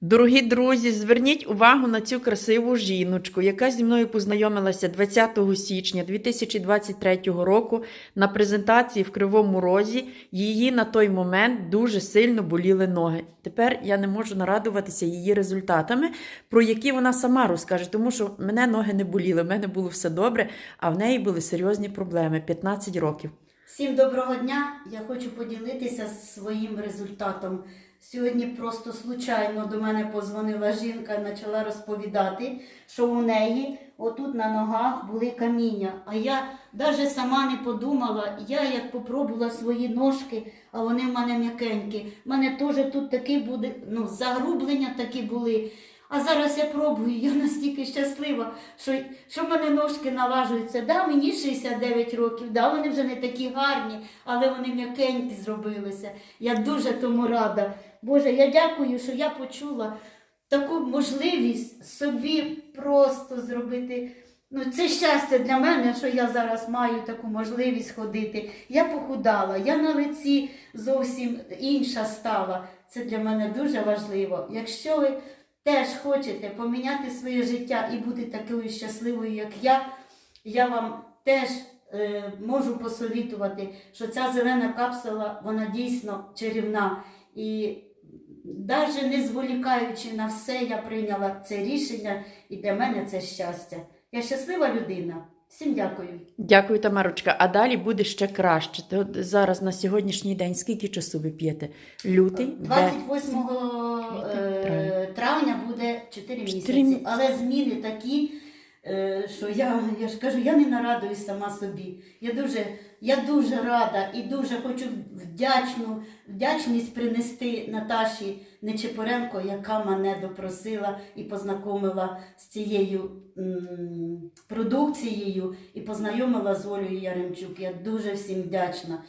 Дорогі друзі, зверніть увагу на цю красиву жіночку, яка зі мною познайомилася 20 січня 2023 року на презентації в Кривому Розі. Її на той момент дуже сильно боліли ноги. Тепер я не можу нарадуватися її результатами, про які вона сама розкаже, тому що мене ноги не боліли, в мене було все добре, а в неї були серйозні проблеми 15 років. Всім доброго дня! Я хочу поділитися своїм результатом. Сьогодні просто случайно до мене позвонила жінка і почала розповідати, що у неї отут на ногах були каміння. А я навіть сама не подумала, я як попробувала свої ножки, а вони в мене м'якенькі. У мене теж тут такі буде, ну, загрублення такі були. А зараз я пробую, я настільки щаслива, що, що в мене ножки налажуються. Да, мені 69 років, да, вони вже не такі гарні, але вони м'якенькі зробилися. Я дуже тому рада. Боже, я дякую, що я почула таку можливість собі просто зробити. Ну, це щастя для мене, що я зараз маю таку можливість ходити. Я похудала, я на лиці зовсім інша стала. Це для мене дуже важливо. Якщо ви теж хочете поміняти своє життя і бути такою щасливою, як я, я вам теж е, можу посовітувати, що ця зелена капсула, вона дійсно чарівна. І навіть не зволікаючи на все, я прийняла це рішення, і для мене це щастя. Я щаслива людина. Всім дякую. Дякую, Тамарочка. А далі буде ще краще. То зараз на сьогоднішній день скільки часу ви п'єте? Лютий, 28 е, травня 4 місяці. Але зміни такі, е, що я, я ж кажу, я не нарадуюсь сама собі. Я дуже, я дуже рада і дуже хочу вдячну, вдячність принести Наташі Нечепоренко, яка мене допросила і познайомила з цією м, продукцією і познайомила з Олею Яремчук. Я дуже всім вдячна.